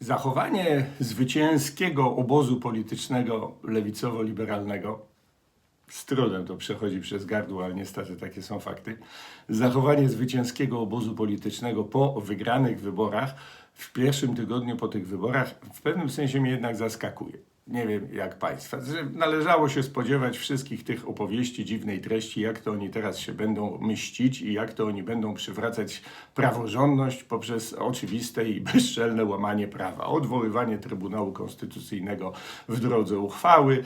Zachowanie zwycięskiego obozu politycznego lewicowo-liberalnego, z trudem to przechodzi przez gardło, ale niestety takie są fakty. Zachowanie zwycięskiego obozu politycznego po wygranych wyborach w pierwszym tygodniu po tych wyborach w pewnym sensie mnie jednak zaskakuje. Nie wiem jak Państwa. Należało się spodziewać wszystkich tych opowieści dziwnej treści, jak to oni teraz się będą mścić i jak to oni będą przywracać praworządność poprzez oczywiste i bezczelne łamanie prawa. Odwoływanie Trybunału Konstytucyjnego w drodze uchwały,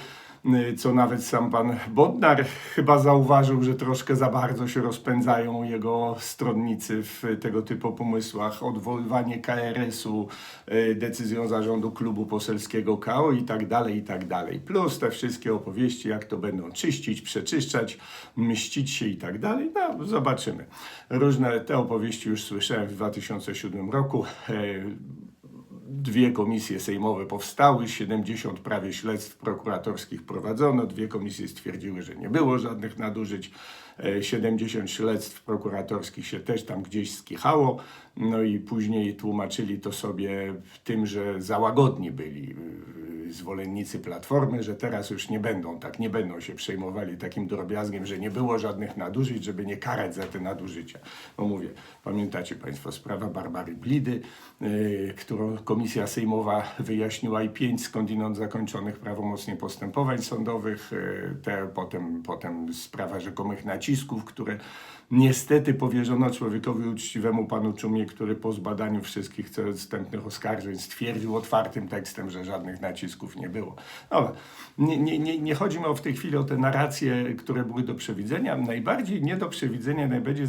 y, co nawet sam pan Bodnar chyba zauważył, że troszkę za bardzo się rozpędzają jego stronnicy w tego typu pomysłach. Odwoływanie KRS-u y, decyzją zarządu klubu poselskiego KO i tak i tak dalej. Plus te wszystkie opowieści, jak to będą czyścić, przeczyszczać, mścić się i tak dalej. No, zobaczymy. Różne te opowieści już słyszałem w 2007 roku. E, Dwie komisje sejmowe powstały, 70 prawie śledztw prokuratorskich prowadzono. Dwie komisje stwierdziły, że nie było żadnych nadużyć. E, 70 śledztw prokuratorskich się też tam gdzieś skichało. No i później tłumaczyli to sobie tym, że za łagodni byli zwolennicy Platformy, że teraz już nie będą tak, nie będą się przejmowali takim drobiazgiem, że nie było żadnych nadużyć, żeby nie karać za te nadużycia. No mówię, pamiętacie Państwo sprawa Barbary Blidy, yy, którą Komisja Sejmowa wyjaśniła i pięć skądinąd zakończonych prawomocnie postępowań sądowych, yy, te, potem, potem sprawa rzekomych nacisków, które niestety powierzono człowiekowi uczciwemu panu Czumie, który po zbadaniu wszystkich wstępnych oskarżeń stwierdził otwartym tekstem, że żadnych nacisków nie było. Dobra, nie, nie, nie, chodzi mi w tej chwili o te narracje, które były do przewidzenia. Najbardziej nie do przewidzenia, najbardziej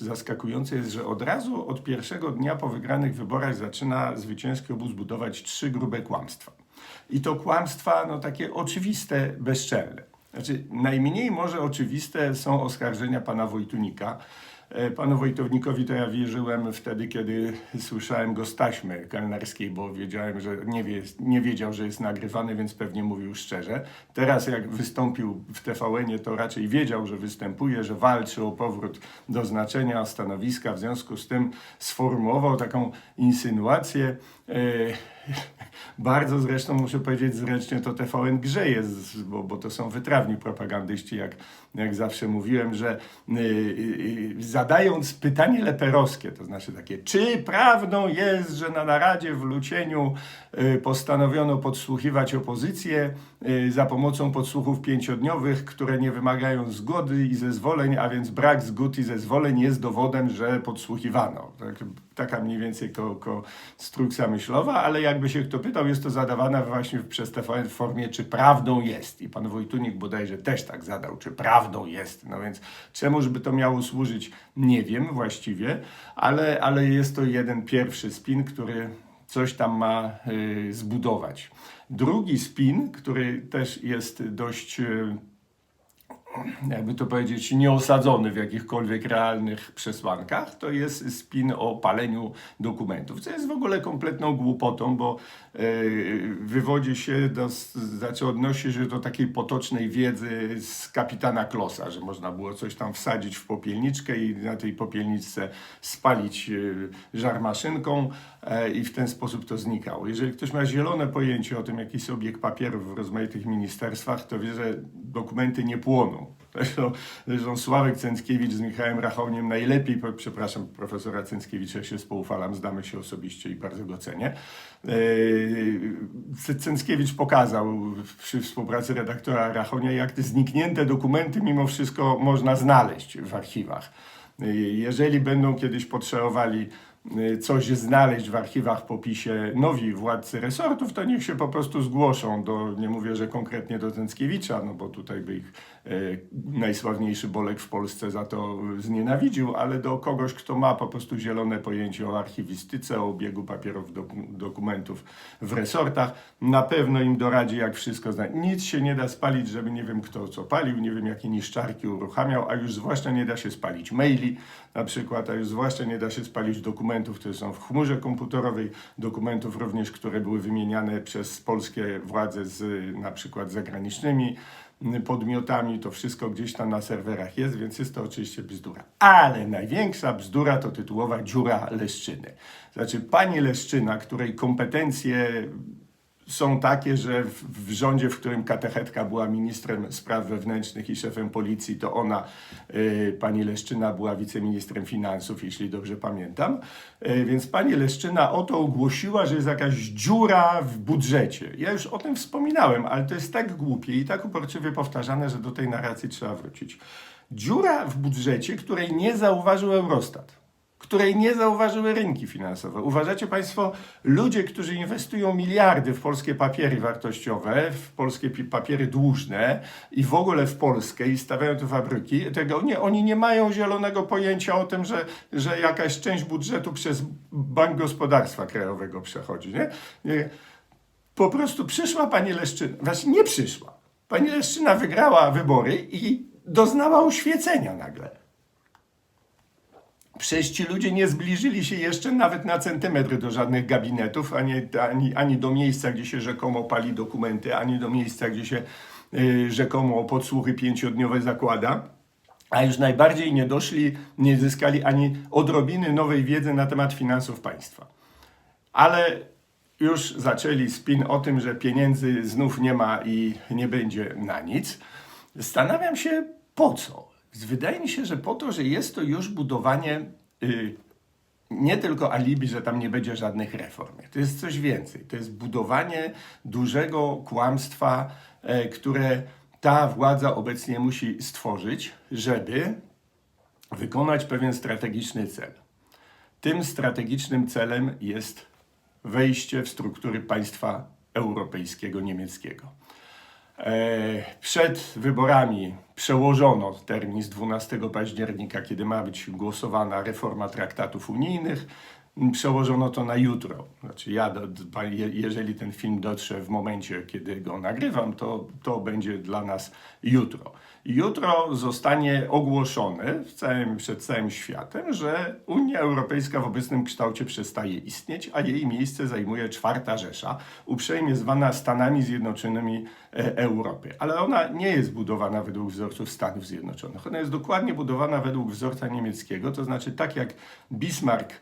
zaskakujące jest, że od razu od pierwszego dnia po wygranych wyborach zaczyna zwycięski obóz budować trzy grube kłamstwa. I to kłamstwa no, takie oczywiste, bezczelne. Znaczy, najmniej może oczywiste są oskarżenia pana Wojtunika. E, Panu Wojtownikowi to ja wierzyłem wtedy, kiedy słyszałem go z taśmy kelnerskiej, bo wiedziałem, że nie, wie, nie wiedział, że jest nagrywany, więc pewnie mówił szczerze. Teraz jak wystąpił w TVN-ie, to raczej wiedział, że występuje, że walczy o powrót do znaczenia stanowiska. W związku z tym sformułował taką insynuację. E, bardzo zresztą muszę powiedzieć, zręcznie to TVN grzeje, bo, bo to są wytrawni propagandyści, jak, jak zawsze mówiłem, że y, y, y, zadając pytanie leperowskie, to znaczy takie, czy prawdą jest, że na naradzie w Lucieniu postanowiono podsłuchiwać opozycję za pomocą podsłuchów pięciodniowych, które nie wymagają zgody i zezwoleń, a więc brak zgód i zezwoleń jest dowodem, że podsłuchiwano. Tak, taka mniej więcej ko, konstrukcja myślowa, ale jakby się kto pytał, jest to zadawane właśnie przez TVN w formie, czy prawdą jest. I pan Wojtunik bodajże też tak zadał, czy prawdą jest. No więc czemuż by to miało służyć, nie wiem właściwie, ale, ale jest to jeden pierwszy spin, który coś tam ma y, zbudować. Drugi spin, który też jest dość... Y, jakby to powiedzieć, nieosadzony w jakichkolwiek realnych przesłankach, to jest spin o paleniu dokumentów, co jest w ogóle kompletną głupotą, bo e, wywodzi się, do, znaczy odnosi się do takiej potocznej wiedzy z kapitana Klosa, że można było coś tam wsadzić w popielniczkę i na tej popielniczce spalić e, żarmaszynką e, i w ten sposób to znikało. Jeżeli ktoś ma zielone pojęcie o tym, jaki jest obieg papierów w rozmaitych ministerstwach, to wie, że dokumenty nie płoną. Zresztą, zresztą Sławek Cęckiewicz z Michałem Rachowniem najlepiej, przepraszam, profesora Cęckiewicza się spoufalam, znamy się osobiście i bardzo go cenię. Yy, Cęckiewicz pokazał przy współpracy redaktora Rachonia, jak te zniknięte dokumenty mimo wszystko można znaleźć w archiwach. Yy, Jeżeli będą kiedyś potrzebowali coś znaleźć w archiwach po PiSie nowi władcy resortów, to niech się po prostu zgłoszą do, nie mówię, że konkretnie do Cęckiewicza, no bo tutaj by ich e, najsławniejszy Bolek w Polsce za to znienawidził, ale do kogoś, kto ma po prostu zielone pojęcie o archiwistyce, o obiegu papierów, doku- dokumentów w resortach, na pewno im doradzi, jak wszystko znać. Nic się nie da spalić, żeby nie wiem kto co palił, nie wiem jakie niszczarki uruchamiał, a już zwłaszcza nie da się spalić maili na przykład, a już zwłaszcza nie da się spalić dokumentów, które są w chmurze komputerowej, dokumentów również, które były wymieniane przez polskie władze z na przykład zagranicznymi podmiotami, to wszystko gdzieś tam na serwerach jest, więc jest to oczywiście bzdura. Ale największa bzdura to tytułowa dziura Leszczyny. Znaczy pani Leszczyna, której kompetencje są takie, że w, rządzie, w którym katechetka była ministrem spraw wewnętrznych i szefem policji, to ona, y, pani Leszczyna, była wiceministrem finansów, jeśli dobrze pamiętam. Y, więc pani Leszczyna oto ogłosiła, że jest jakaś dziura w budżecie. Ja już o tym wspominałem, ale to jest tak głupie i tak uporczywie powtarzane, że do tej narracji trzeba wrócić. Dziura w budżecie, której nie zauważył Eurostat której nie zauważyły rynki finansowe. Uważacie Państwo, ludzie, którzy inwestują miliardy w polskie papiery wartościowe, w polskie pi- papiery dłużne i w ogóle w Polskę i stawiają tu fabryki, tego nie, oni nie mają zielonego pojęcia o tym, że, że jakaś część budżetu przez Bank Gospodarstwa Krajowego przechodzi. Nie? Po prostu przyszła pani Leszczyna, właśnie nie przyszła. Pani Leszczyna wygrała wybory i doznała oświecenia nagle. Przecież ci ludzie nie zbliżyli się jeszcze nawet na centymetr do żadnych gabinetów, ani, ani, ani do miejsca, gdzie się rzekomo pali dokumenty, ani do miejsca, gdzie się y, rzekomo podsłuchy pięciodniowe zakłada. A już najbardziej nie doszli, nie zyskali ani odrobiny nowej wiedzy na temat finansów państwa. Ale już zaczęli spin o tym, że pieniędzy znów nie ma i nie będzie na nic. Zastanawiam się po co. Wydaje mi się, że po to, że jest to już budowanie y, nie tylko alibi, że tam nie będzie żadnych reform. To jest coś więcej. To jest budowanie dużego kłamstwa, e, które ta władza obecnie musi stworzyć, żeby wykonać pewien strategiczny cel. Tym strategicznym celem jest wejście w struktury państwa europejskiego niemieckiego. E, Przed wyborami przełożono termin z 12 października, kiedy ma być głosowana reforma traktatów unijnych. Przełożono to na jutro. Znaczy ja, jeżeli ten film dotrze w momencie, kiedy go nagrywam, to, to będzie dla nas jutro. Jutro zostanie ogłoszone w całym, przed całym światem, że Unia Europejska w obecnym kształcie przestaje istnieć, a jej miejsce zajmuje czwarta Rzesza, uprzejmie zwana Stanami Zjednoczonymi e, Europy. Ale ona nie jest budowana według wzorców Stanów Zjednoczonych. Ona jest dokładnie budowana według wzorca niemieckiego, to znaczy tak jak Bismarck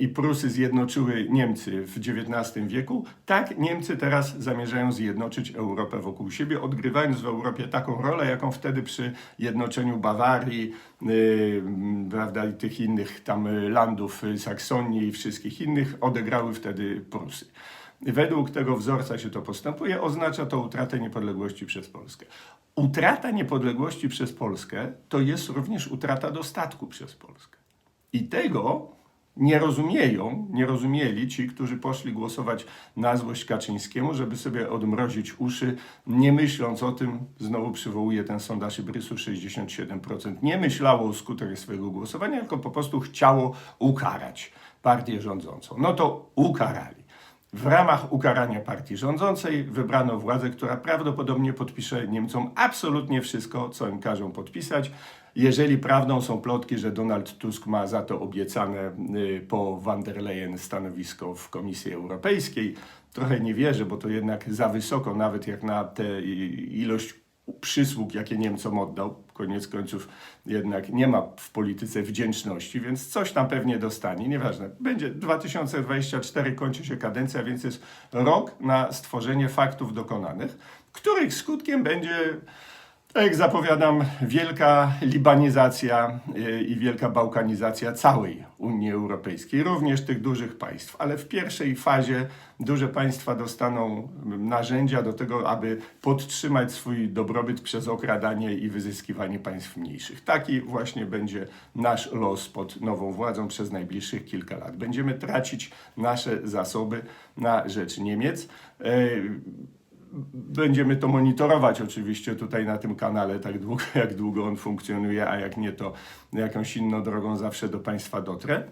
i Prusy zjednoczyły Niemcy w XIX wieku, tak Niemcy teraz zamierzają zjednoczyć Europę wokół siebie, odgrywając w Europie taką rolę, jaką wtedy przy jednoczeniu Bawarii, yy, prawda, i tych innych tam landów y, Saksonii i wszystkich innych odegrały wtedy Prusy. Według tego wzorca się to postępuje, oznacza to utratę niepodległości przez Polskę. Utrata niepodległości przez Polskę to jest również utrata dostatku przez Polskę. I tego nie rozumieją, nie rozumieli ci, którzy poszli głosować na złość Kaczyńskiemu, żeby sobie odmrozić uszy, nie myśląc o tym, znowu przywołuję ten sondaż Ibrysu, 67% nie myślało o skutek swojego głosowania, tylko po prostu chciało ukarać partię rządzącą. No to ukarali. W ramach ukarania partii rządzącej wybrano władzę, która prawdopodobnie podpisze Niemcom absolutnie wszystko, co im każą podpisać. Jeżeli prawdą są plotki, że Donald Tusk ma za to obiecane y, po van der Leyen stanowisko w Komisji Europejskiej, trochę nie wierzę, bo to jednak za wysoko, nawet jak na tę ilość przysług, jakie Niemcom oddał. Koniec końców jednak nie ma w polityce wdzięczności, więc coś tam pewnie dostanie, nieważne. Będzie 2024, kończy się kadencja, więc jest rok na stworzenie faktów dokonanych, których skutkiem będzie, tak jak zapowiadam, wielka libanizacja y, i wielka bałkanizacja całej Unii Europejskiej, również tych dużych państw. Ale w pierwszej fazie duże państwa dostaną narzędzia do tego, aby podtrzymać swój dobrobyt przez okradanie i wyzyskiwanie państw mniejszych. Taki właśnie będzie nasz los pod nową władzą przez najbliższych kilka lat. Będziemy tracić nasze zasoby na rzecz Niemiec. Będziemy to monitorować oczywiście tutaj na tym kanale, tak długo, jak długo on funkcjonuje, a jak nie, to jakąś inną drogą zawsze do Państwa dotrę.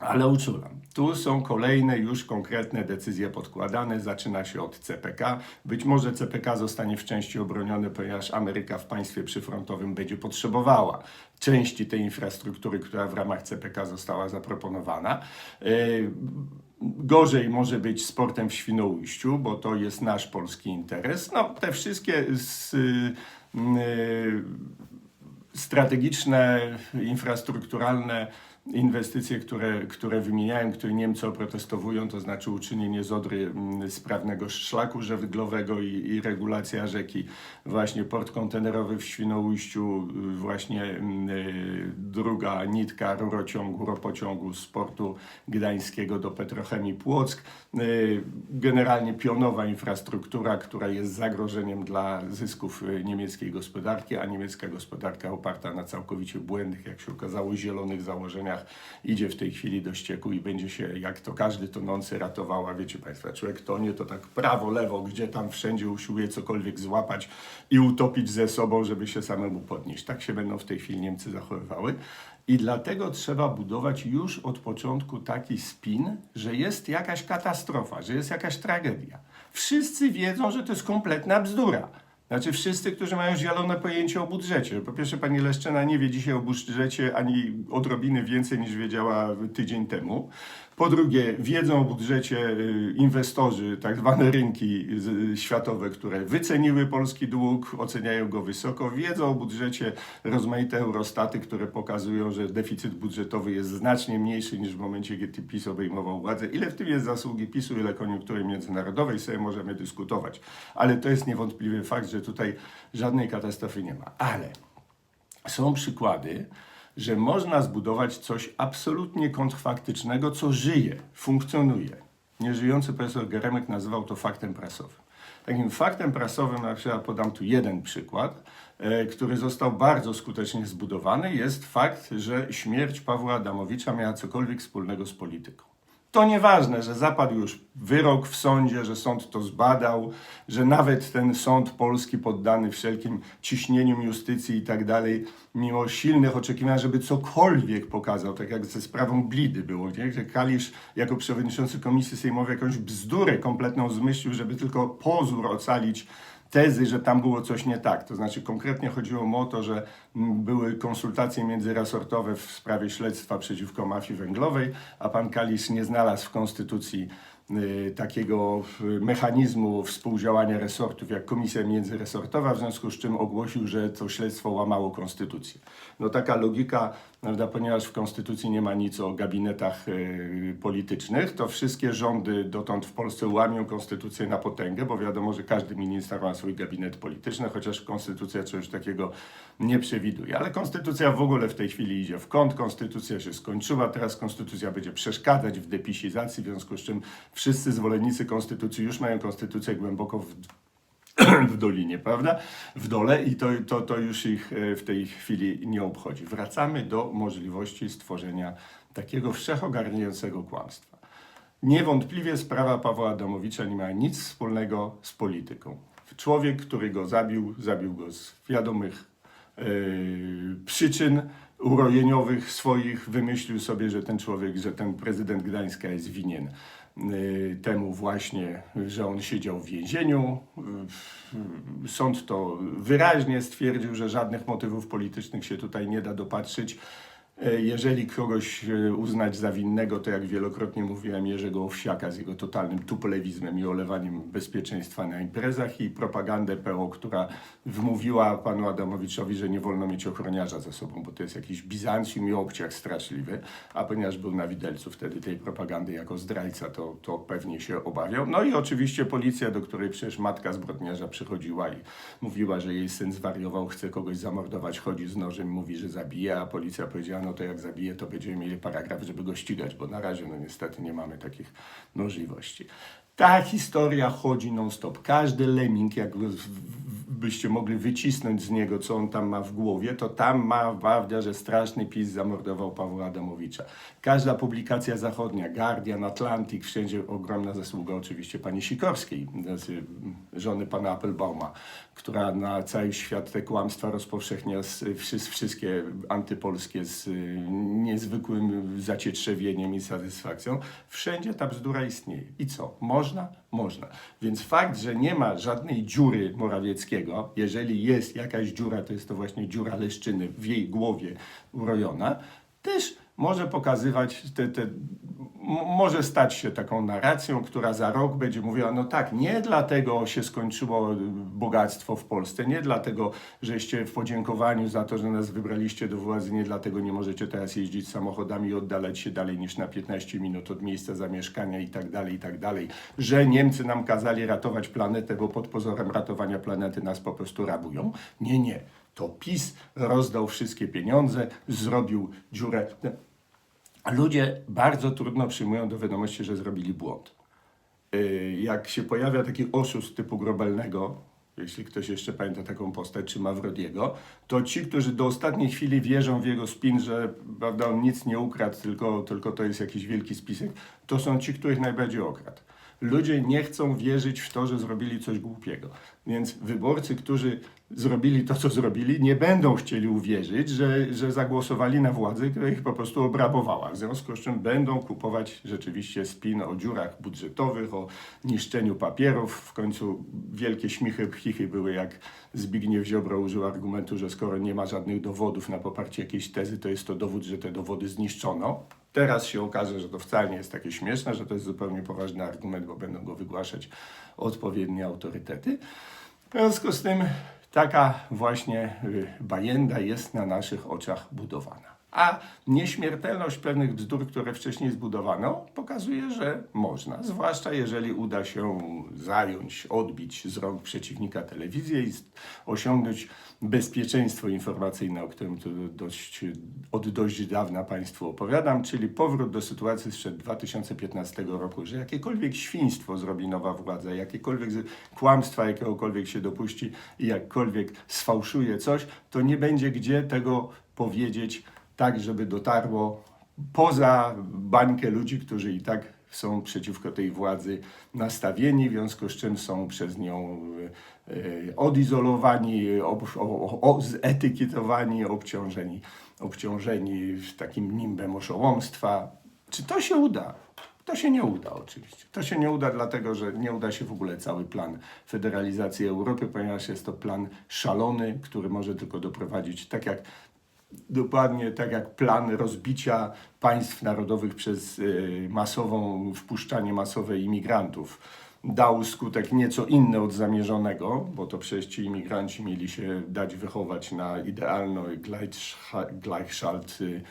Ale uczulam. Tu są kolejne już konkretne decyzje podkładane. Zaczyna się od CPK. Być może CPK zostanie w części obroniony, ponieważ Ameryka w państwie przyfrontowym będzie potrzebowała części tej infrastruktury, która w ramach CPK została zaproponowana. Yy, Gorzej może być sportem w Świnoujściu, bo to jest nasz polski interes. No, te wszystkie z, y, y, strategiczne, infrastrukturalne inwestycje, które, które wymieniałem, które Niemcy oprotestowują, to znaczy uczynienie z Odry mm, sprawnego szlaku żeglowego i, i regulacja rzeki, właśnie port kontenerowy w Świnoujściu, y, właśnie mm, y, druga nitka rurociągu, ropociągu z portu gdańskiego do Petrochemii Płock. Y, Generalnie pionowa infrastruktura, która jest zagrożeniem dla zysków niemieckiej gospodarki, a niemiecka gospodarka oparta na całkowicie błędnych, jak się okazało, zielonych założeniach, idzie w tej chwili do ścieku i będzie się, jak to każdy tonący, ratowała. Wiecie Państwo, człowiek tonie, to tak prawo, lewo, gdzie tam wszędzie usiłuje cokolwiek złapać i utopić ze sobą, żeby się samemu podnieść. Tak się będą w tej chwili Niemcy zachowywały. I dlatego trzeba budować już od początku taki spin, że jest jakaś katastrofa, że jest jakaś tragedia. Wszyscy wiedzą, że to jest kompletna bzdura. Znaczy wszyscy, którzy mają zielone pojęcie o budżecie. Po pierwsze, pani Leszczyna nie wie dzisiaj o budżecie ani odrobiny więcej niż wiedziała tydzień temu. Po drugie, wiedzą o budżecie y, inwestorzy, tak zwane rynki światowe, które wyceniły polski dług, oceniają go wysoko. Wiedzą o budżecie rozmaite eurostaty, które pokazują, że deficyt budżetowy jest znacznie mniejszy niż w momencie, kiedy PiS obejmował władzę. Ile w tym jest zasługi PiSu, ile koniunktury międzynarodowej, sobie możemy dyskutować. Ale to jest niewątpliwy fakt, że tutaj żadnej katastrofy nie ma. Ale są przykłady, że można zbudować coś absolutnie kontrfaktycznego, co żyje, funkcjonuje. Nieżyjący profesor Geremek nazywał to faktem prasowym. Takim faktem prasowym, na przykład podam tu jeden przykład, e, który został bardzo skutecznie zbudowany, jest fakt, że śmierć Pawła Adamowicza miała cokolwiek wspólnego z polityką. To nieważne, że zapadł już wyrok w sądzie, że sąd to zbadał, że nawet ten sąd polski poddany wszelkim ciśnieniom justycji i tak dalej, mimo silnych oczekiwań, żeby cokolwiek pokazał, tak jak ze sprawą Blidy było, nie? że Kalisz jako przewodniczący komisji sejmowej jakąś bzdurę kompletną zmyślił, żeby tylko pozór ocalić tezy, że tam było coś nie tak. To znaczy konkretnie chodziło mu o to, że były konsultacje międzyresortowe w sprawie śledztwa przeciwko mafii węglowej, a pan Kalisz nie znalazł w konstytucji y, takiego mechanizmu współdziałania resortów jak komisja międzyresortowa, w związku z czym ogłosił, że to śledztwo łamało konstytucję. No taka logika, prawda, ponieważ w konstytucji nie ma nic o gabinetach y, politycznych, to wszystkie rządy dotąd w Polsce łamią konstytucję na potęgę, bo wiadomo, że każdy minister ma swój gabinet polityczny, chociaż konstytucja czegoś takiego nie przewiduje. Ale konstytucja w ogóle w tej chwili idzie w kąt, konstytucja się skończyła, teraz konstytucja będzie przeszkadzać w depisizacji, w związku z czym wszyscy zwolennicy konstytucji już mają konstytucję głęboko w w dolinie, prawda? W dole i to, to, to już ich e, w tej chwili nie obchodzi. Wracamy do możliwości stworzenia takiego wszechogarniającego kłamstwa. Niewątpliwie sprawa Pawła Adamowicza nie ma nic wspólnego z polityką. Człowiek, który go zabił, zabił go z wiadomych e, przyczyn urojeniowych swoich, wymyślił sobie, że ten człowiek, że ten prezydent Gdańska jest winien temu właśnie, że on siedział w więzieniu. Y, Sąd to wyraźnie stwierdził, że żadnych motywów politycznych się tutaj nie da dopatrzyć. E, Jeżeli kogoś e, uznać za winnego, to jak wielokrotnie mówiłem, Jerzego Owsiaka z jego totalnym tupolewizmem i olewaniem bezpieczeństwa na imprezach i propagandę PO, która wmówiła panu Adamowiczowi, że nie wolno mieć ochroniarza ze sobą, bo to jest jakiś Bizancjum i obciach straszliwy, a ponieważ był na widelcu wtedy tej propagandy jako zdrajca, to, to pewnie się obawiał. No i oczywiście policja, do której przecież matka zbrodniarza przychodziła i mówiła, że jej syn zwariował, chce kogoś zamordować, chodzi z nożem, mówi, że zabije, a policja powiedziała, no to jak zabije, to będziemy mieli paragraf, żeby go ścigać, bo na razie no niestety nie mamy takich możliwości. Ta historia chodzi non-stop. Każdy lemming, jak byście mogli wycisnąć z niego, co on tam ma w głowie, to tam ma prawda, że straszny PiS zamordował Pawła Adamowicza. Każda publikacja zachodnia, Guardian, Atlantic, wszędzie ogromna zasługa oczywiście pani Sikorskiej, znaczy żony pana Applebauma, która na cały świat te kłamstwa rozpowszechnia wszystkie antypolskie z y, niezwykłym zacietrzewieniem i satysfakcją. Wszędzie ta bzdura istnieje. I co? Można? Można. Więc fakt, że nie ma żadnej dziury Morawieckiego, jeżeli jest jakaś dziura, to jest to właśnie dziura Leszczyny w jej głowie urojona, też może pokazywać te, te może stać się taką narracją, która za rok będzie mówiła, no tak, nie dlatego się skończyło y, bogactwo w Polsce, nie dlatego, żeście w podziękowaniu za to, że nas wybraliście do władzy, nie dlatego nie możecie teraz jeździć samochodami i oddalać się dalej niż na 15 minut od miejsca zamieszkania i tak dalej, i tak dalej, że Niemcy nam kazali ratować planetę, bo pod pozorem ratowania planety nas po prostu rabują. Nie, nie. To PiS rozdał wszystkie pieniądze, zrobił dziurę. Ludzie bardzo trudno przyjmują do wiadomości, że zrobili błąd. Yy, Jak się pojawia taki oszust typu Grobelnego, jeśli ktoś jeszcze pamięta taką postać, czy Mawrodiego, to ci, którzy do ostatniej chwili wierzą w jego spin, że prawda, on nic nie ukradł, tylko, tylko to jest jakiś wielki spisek, to są ci, których najbardziej okradł. Ludzie nie chcą wierzyć w to, że zrobili coś głupiego. Więc wyborcy, którzy zrobili to, co zrobili, nie będą chcieli uwierzyć, że, że zagłosowali na władzę, która ich po prostu obrabowała. W związku z czym będą kupować rzeczywiście spin o dziurach budżetowych, o niszczeniu papierów. W końcu wielkie śmichy, pchichy były, jak Zbigniew Ziobro użył argumentu, że skoro nie ma żadnych dowodów na poparcie jakiejś tezy, to jest to dowód, że te dowody zniszczono. Teraz się okaże, że to wcale nie jest takie śmieszne, że to jest zupełnie poważny argument, bo będą go wygłaszać odpowiednie autorytety. W związku z tym taka właśnie y, bajenda jest na naszych oczach budowana. A nieśmiertelność pewnych bzdur, które wcześniej zbudowano, pokazuje, że można. Zwłaszcza jeżeli uda się zająć, odbić z rąk przeciwnika telewizję i osiągnąć bezpieczeństwo informacyjne, o którym tu dość, od dość dawna Państwu opowiadam, czyli powrót do sytuacji sprzed 2015 roku, że jakiekolwiek świństwo zrobi nowa władza, jakiekolwiek kłamstwa jakiegokolwiek się dopuści i jakkolwiek sfałszuje coś, to nie będzie gdzie tego powiedzieć tak, żeby dotarło poza bańkę ludzi, którzy i tak są przeciwko tej władzy nastawieni, w związku z czym są przez nią e, e, odizolowani, ob, o, o, zetykietowani, obciążeni, obciążeni takim nimbem oszołomstwa. Czy to się uda? To się nie uda oczywiście. To się nie uda dlatego, że nie uda się w ogóle cały plan federalizacji Europy, ponieważ jest to plan szalony, który może tylko doprowadzić, tak jak dokładnie tak jak plan rozbicia państw narodowych przez y, masową, wpuszczanie masowe imigrantów dał skutek nieco inny od zamierzonego, bo to przecież ci imigranci mieli się dać wychować na idealno Gleichschalt y,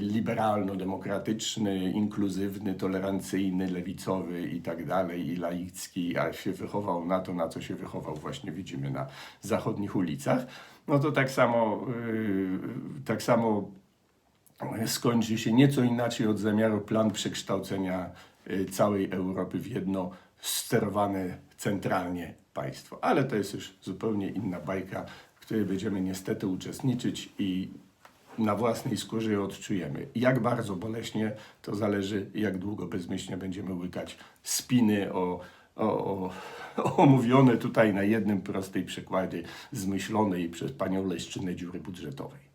liberalno-demokratyczny, inkluzywny, tolerancyjny, lewicowy i tak dalej, i laicki, a się wychował na to, na co się wychował, właśnie widzimy na zachodnich ulicach. No to tak samo, yy, tak samo skończy się nieco inaczej od zamiaru plan przekształcenia y, całej Europy w jedno sterowane centralnie państwo. Ale to jest już zupełnie inna bajka, w której będziemy niestety uczestniczyć i na własnej skórze ją odczujemy. Jak bardzo boleśnie, to zależy, jak długo bezmyślnie będziemy łykać spiny o, o, o, omówione tutaj na jednym prostej przykładzie zmyślonej przez panią Leszczynę dziury budżetowej.